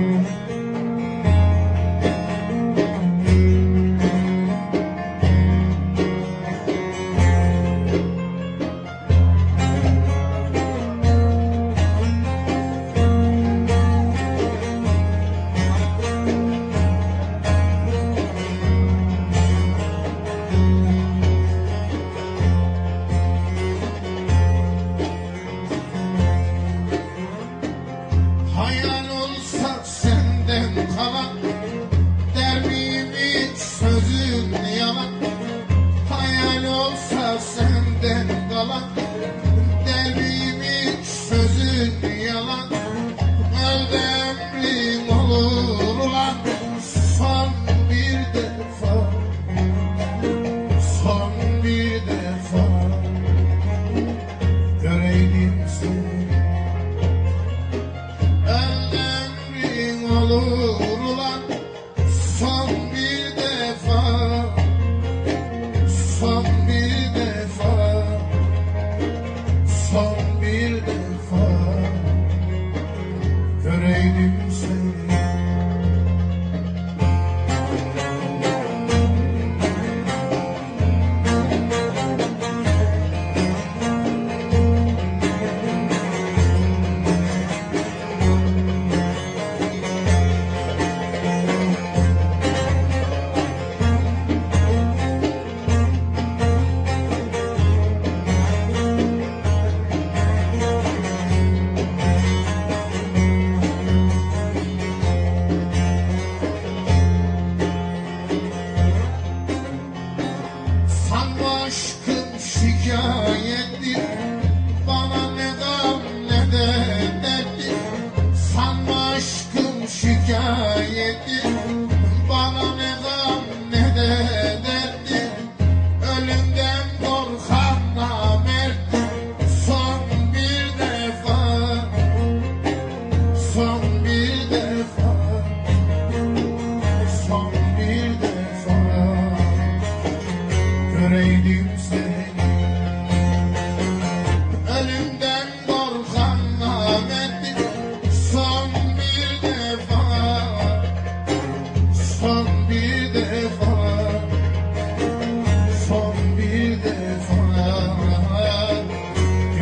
Mm-hmm. gördüğüm ne yalan Hayal olsa senden kalan Derbimin sözün yalan. Öldemrim olur ulan Son bir defa. Son bir defa. Göreydim seni. Son aşkın şikayettir Bana ne gam ne de derttir Sanma aşkın şikayettir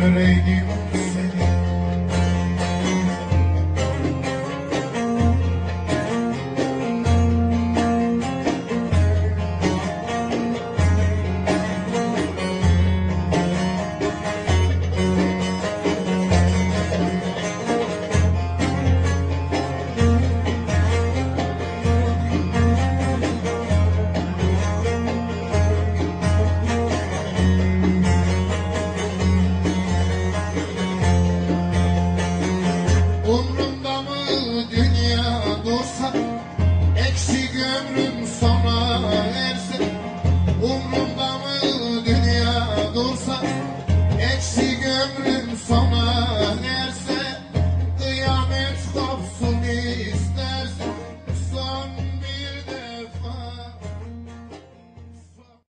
make you olursa Eksik ömrüm sona erse Umrumda mı dünya dursa